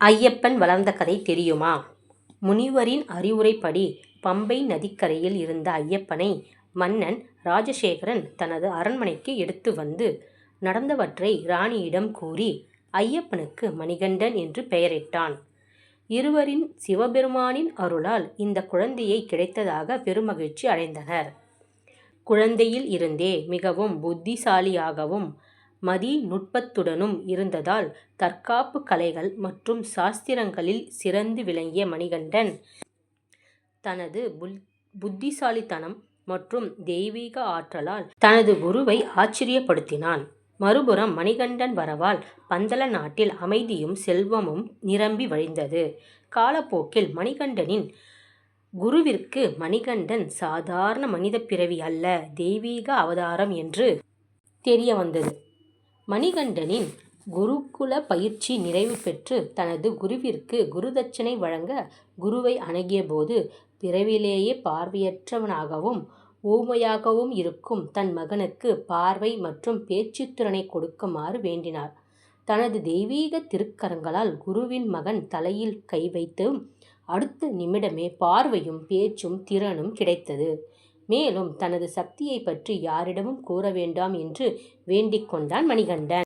ஐயப்பன் வளர்ந்த கதை தெரியுமா? முனிவரின் அறிவுரைப்படி பம்பை நதிக்கரையில் இருந்த ஐயப்பனை மன்னன் ராஜசேகரன் தனது அரண்மனைக்கு எடுத்து வந்து நடந்தவற்றை ராணியிடம் கூறி ஐயப்பனுக்கு மணிகண்டன் என்று பெயரிட்டான். இருவரின் சிவபெருமானின் அருளால் இந்த குழந்தையை கிடைத்ததாக பெருமகிழ்ச்சி அடைந்தனர். குழந்தையில் இருந்தே மிகவும் புத்திசாலியாகவும் மதிநுட்பத்துடனும் இருந்ததால் தற்காப்பு கலைகள் மற்றும் சாஸ்திரங்களில் சிறந்து விளங்கிய மணிகண்டன் தனது புத்திசாலித்தனம் மற்றும் தெய்வீக ஆற்றலால் தனது குருவை ஆச்சரியப்படுத்தினான். மறுபுறம் மணிகண்டன் வரவால் பந்தல நாட்டில் அமைதியும் செல்வமும் நிரம்பி வழிந்தது. காலப்போக்கில் மணிகண்டனின் குருவிற்கு மணிகண்டன் சாதாரண மனிதப் பிறவி அல்ல தெய்வீக அவதாரம் என்று தெரியவந்தது. மணிகண்டனின் குருகுல பயிற்சி நிறைவு பெற்று தனது குருவிற்கு குருதட்சணை வழங்க குருவை அணுகியபோது பிறவியிலேயே பார்வையற்றவனாகவும் ஊமையாகவும் இருக்கும் தன் மகனுக்கு பார்வை மற்றும் பேச்சுத்திறனை கொடுக்குமாறு வேண்டினார். தனது தெய்வீக திருக்கரங்களால் குருவின் மகன் தலையில் கை வைத்து அடுத்த நிமிடமே பார்வையும் பேச்சும் திறனும் கிடைத்தது. மேலும் தனது சக்தியைப் பற்றி யாரிடமும் கூற வேண்டாம் என்று வேண்டிக் கொண்டான் மணிகண்டன்.